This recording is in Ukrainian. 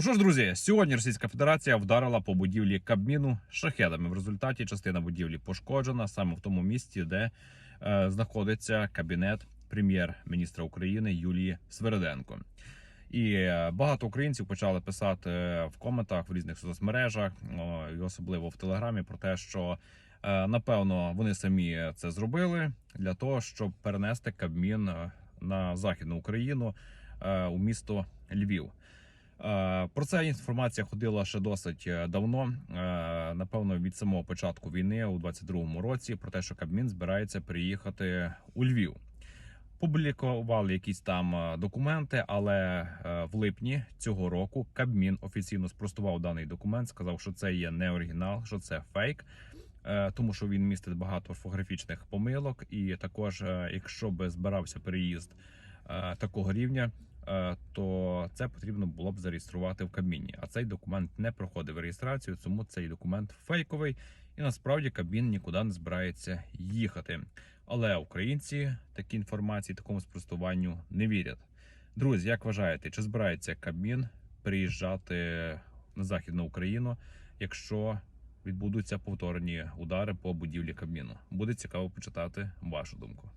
Ну що ж, друзі, сьогодні Російська Федерація вдарила по будівлі Кабміну шахедами. В результаті частина будівлі пошкоджена саме в тому місці, де е, знаходиться кабінет прем'єр-міністра України Юлії Свериденко. І е, багато українців почали писати в коментах в різних соцмережах, і особливо в Телеграмі, про те, що е, напевно вони самі це зробили для того, щоб перенести Кабмін е, на західну Україну е, у місто Львів. Е, Про це інформація ходила ще досить е, давно. е, Напевно, від самого початку війни у 22-му році, про те, що Кабмін збирається приїхати у Львів. Публікували якісь там документи, але в липні цього року Кабмін офіційно спростував даний документ, сказав, що це є не оригінал, що це фейк, тому що він містить багато орфографічних помилок. І також, якщо би збирався переїзд такого рівня, то це потрібно було б зареєструвати в Кабміні. А цей документ не проходив реєстрацію, тому цей документ фейковий, і насправді Кабмін нікуди не збирається їхати. Але українці такі інформації, такому спростуванню не вірять. Друзі, як вважаєте, чи збирається Кабмін приїжджати на західну Україну, якщо відбудуться повторні удари по будівлі Кабміну? Буде цікаво почитати вашу думку.